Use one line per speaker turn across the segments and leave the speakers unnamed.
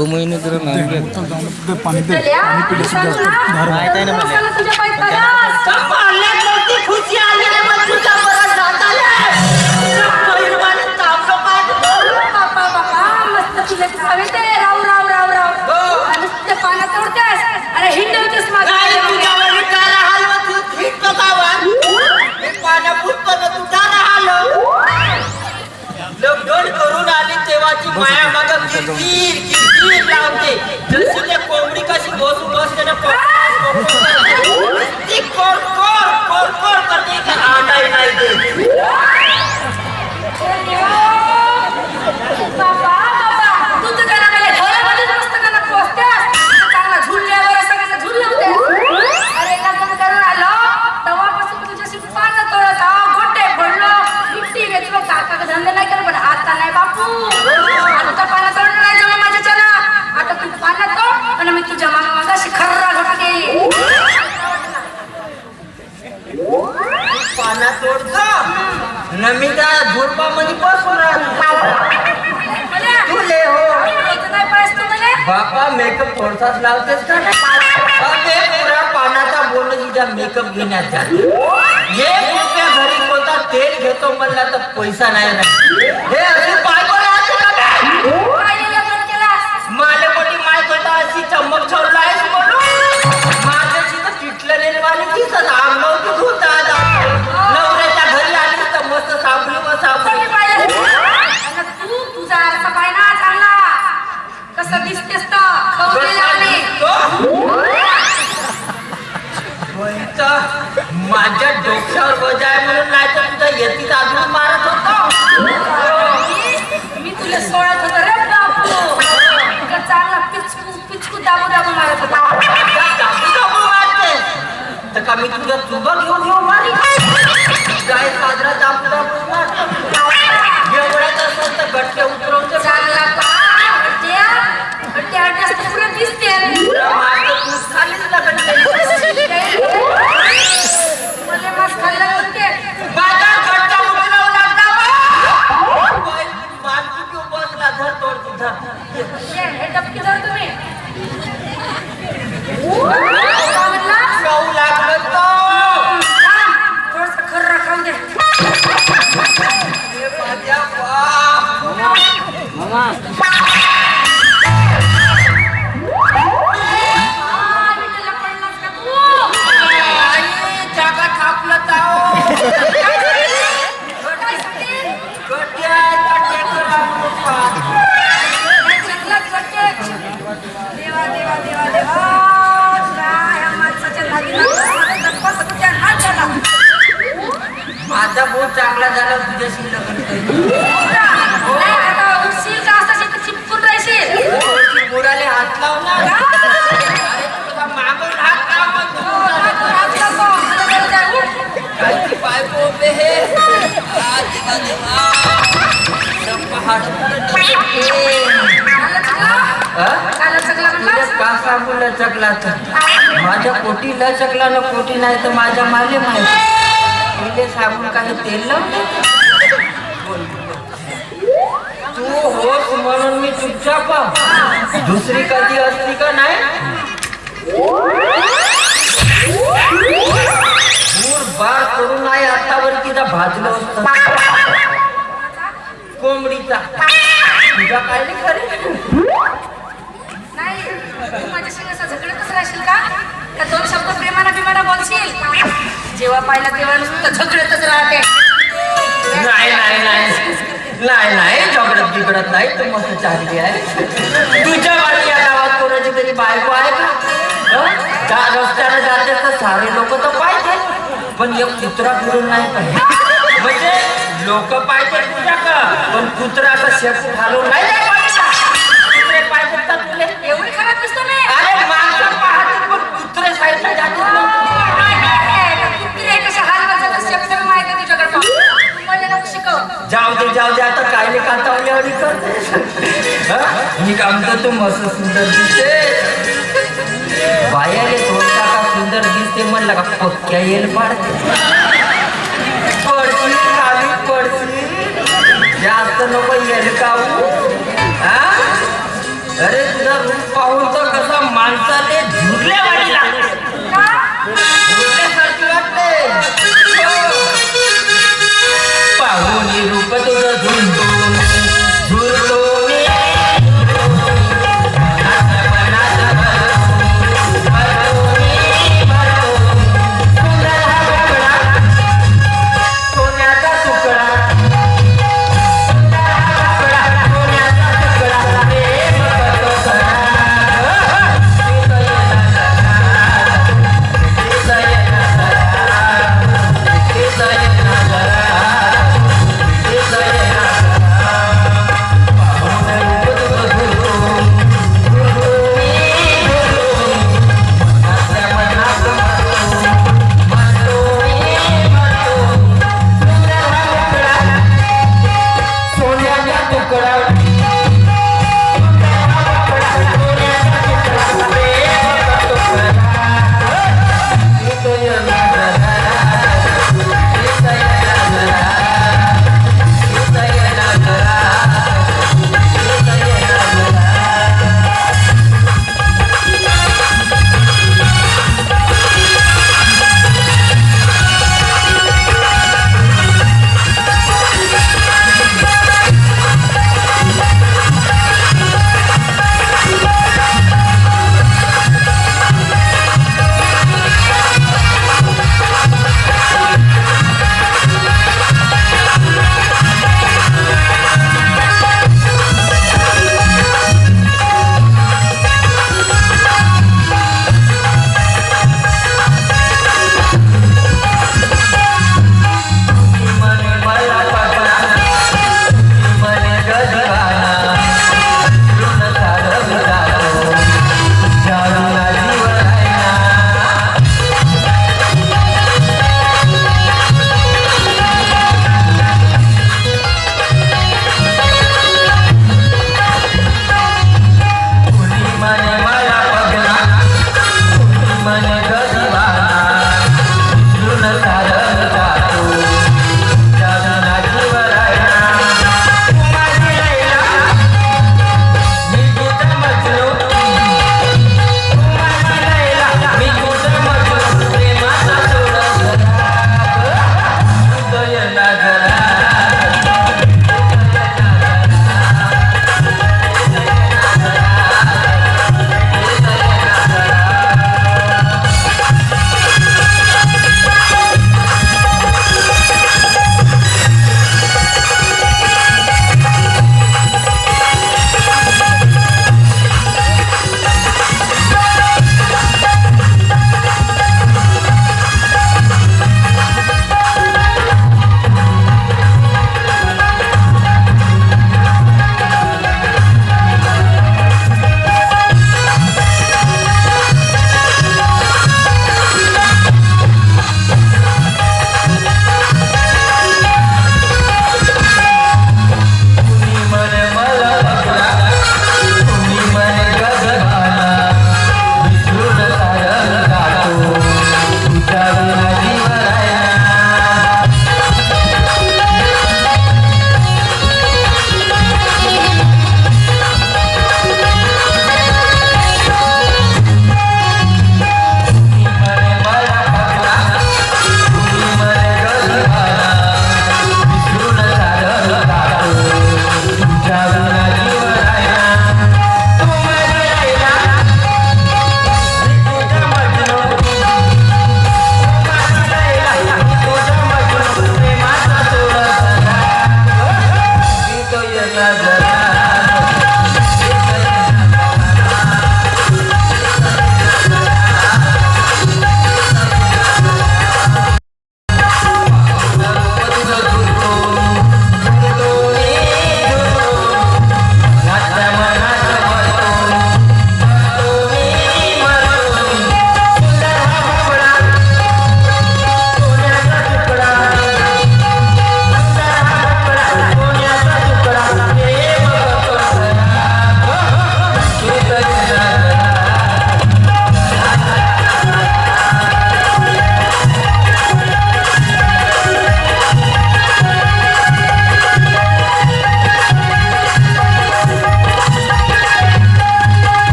घुमवून जरा नाही गेलं.
चल जाऊन पाणी दे पाणी पिल्याची
सांग
जास्त धार
माहीत आहे ना मला.
कशाला तुझ्या पायी पगार?
संभाळण्यात नव्हती खुशी आली आहे मग तुझ्या परत जाताले पहिलवानी तापलो काय लावते. जशी ते कोंबडी कशी बसू बसते ना ती कोर कोर कोर कोर करते. की आणाय नाही दे मेकअप थोडसाच लावतेस का? ते पानाचा बोल तुझ्या मेकअप घेण्यात झाला. एक रुपया घरी कोणता तेल घेतो म्हणला तर पैसा नाही हे
कसं दिसतेस
माझ्या डोक्यावर वजा आहे म्हणून नाही तर तुझा येतीत अजून मारत होतो.
मी- तुला सोडत होतो रे बापू. चांगला पिचकू पिचकू दाबू दाबू मारत होता.
दाबू दाबू मारतेस. तर का मी तुझा तुबा घेऊन घेऊन मारी? काय साजरा दाबू दाबू मार? एवढ्याच असेल तर गट्टे उतरवून.
चांगला हे डबकी धर तुम्ही. हात
पुढे टेके.
आलं चकला?
हा?
आलं चकला
तुझ्या
म्हणलास?
का सांगू लचकला तर. माझ्या पोटी लचकला ना पोटी नाही तर माझ्या माले माहिती तिथे सांगून काही तेल लावते तू होस म्हणून मी चुपचाप दुसरी कधी असती का नाही? दूर बार करून नाही आतावर तिला भाजलं असतं. कोंबडीचा. तुझा काय नाही खरे?
नाही, तू माझ्याशी असं झगडतच राहशील का? तर दोन शब्द प्रेमानं बिमाना बोलशील? जेव्हा पाहिला तेव्हा नुसतं झगडतच राहते.
नाही नाही नाही. नाही नाही. झगडत बिघडत नाही. तू मस्त चांगली आहे. तुझ्या बाजू या गावात कोणाची तरी बायको आहे का? रस्त्याने जाते तर सारे लोक तर पाहिजे. पण एक कुत्रा फिरून नाही पाहिजे. म्हणजे लोक पाहिजे तुझ्या का पण कुत्रा असं शेप घालून नाही जाऊ दे जाऊ दे आता कायले करते हं? मी काम तर तू मस्त सुंदर दिसते. बायाले थोडसा का सुंदर दिसते म्हणलं का पक्क्या येल पाडते. पडशी खाली पडशी. जास्त नको येल काऊ. हा? अरे तुझा रूप पाहून तर कसा माणसा ते झुरल्यावाणी लागते? झुरल्यासारखी वाटते. पाहून रूप तुझं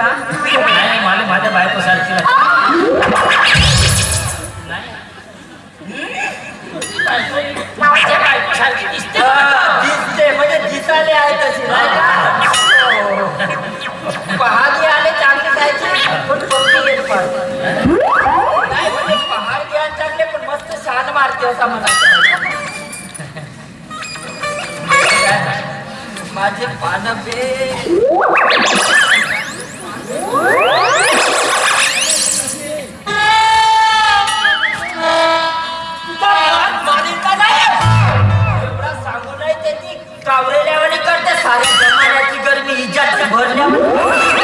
का?
नाही
मला
माझ्या
बायको
सारखी बायको सारखी दिसते
दिसते म्हणजे दिसाले आहे तशी नाही पहाडी आले चांगले जायचे पण पक्षी येत पाहते नाही म्हणजे पहाड घ्या चांगले पण मस्त शान मारते असा मला माझे पान बे. तुझा करते. साऱ्या जमान्याची गरमी भरल्यावर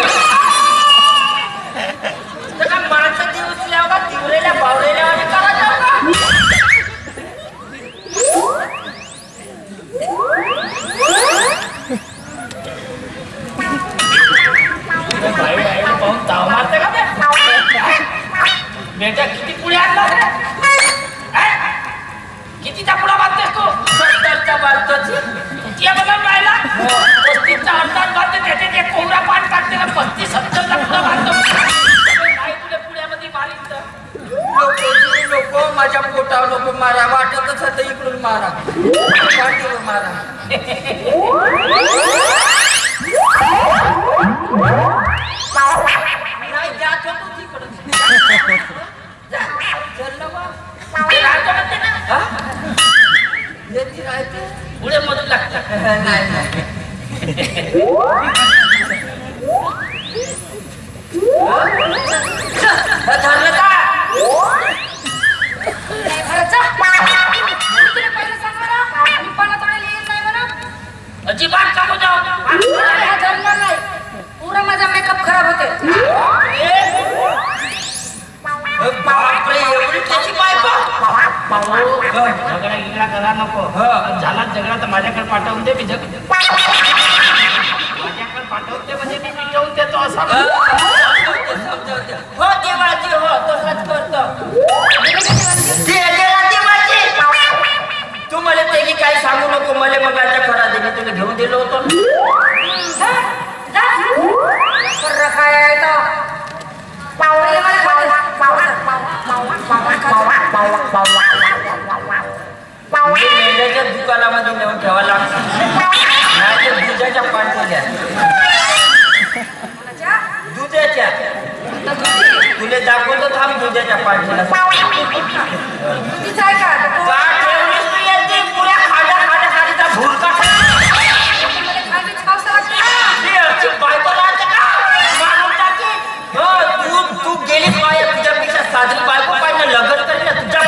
पाठीवर मारा नाही जात होतो तिकडं जा, चल बा.
ते राहतो म्हणते ना
हा? येते राहते
पुढे मधून लागतं
नाही नाही धरलं का
नाही भरत
अजिबात कामू जाऊ
मला हा धरणार नाही. पुरा माझा मेकअप खराब होते
बापरे एवढी त्याची बायको
झगडा गिगडा करा नको
हा.
झाला झगडा तर माझ्याकडे पाठवून दे मी झग माझ्याकडे पाठवून दे म्हणजे मी मिटवून देतो असा.
हो देवाची हो तसंच करतो. तू काय सांगू नको मला मग खरा देणे तुला घेऊन दिलो होतो ना.
आहे
मेंढ्याच्या दुकानामध्ये नेऊन ठेवा लागतं नाही दुधाच्या पाठवल्या दुधाच्या
आता दुधी.
तुला दाखवतो थांब दुधाच्या पाठवल्या केलीच माया तुझ्यापेक्षा साजरी बायको पाहिजे लग्न करीन तुझ्या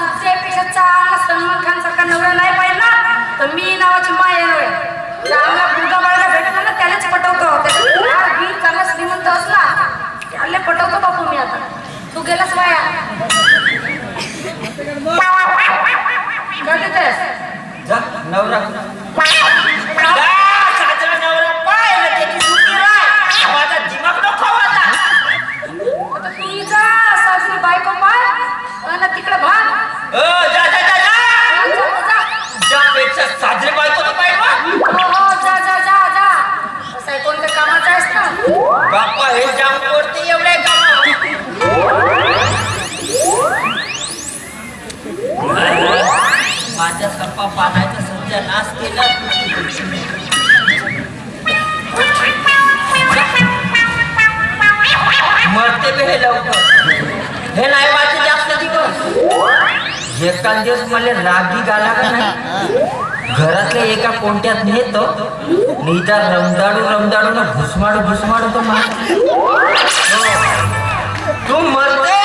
तुमच्यापेक्षा चांगला सलमान खान सारखा नवरा नाही पाहिला तर मी नावाची माया नव्हे चांगला मुलगा बाळाला भेटला ना त्यालाच पटवतो. मी चांगला श्रीमंत असला त्याला पटवतो बापू मी आता. तू गेलास
माया. नवरा.
दिवस
दिवस मला रागी गाला का नाही? घरातल्या एका कोणत्यात नेतो नीता रमदाडू रमदाडू ना घुसमाडू घुसमाडू तो हो. तू मरते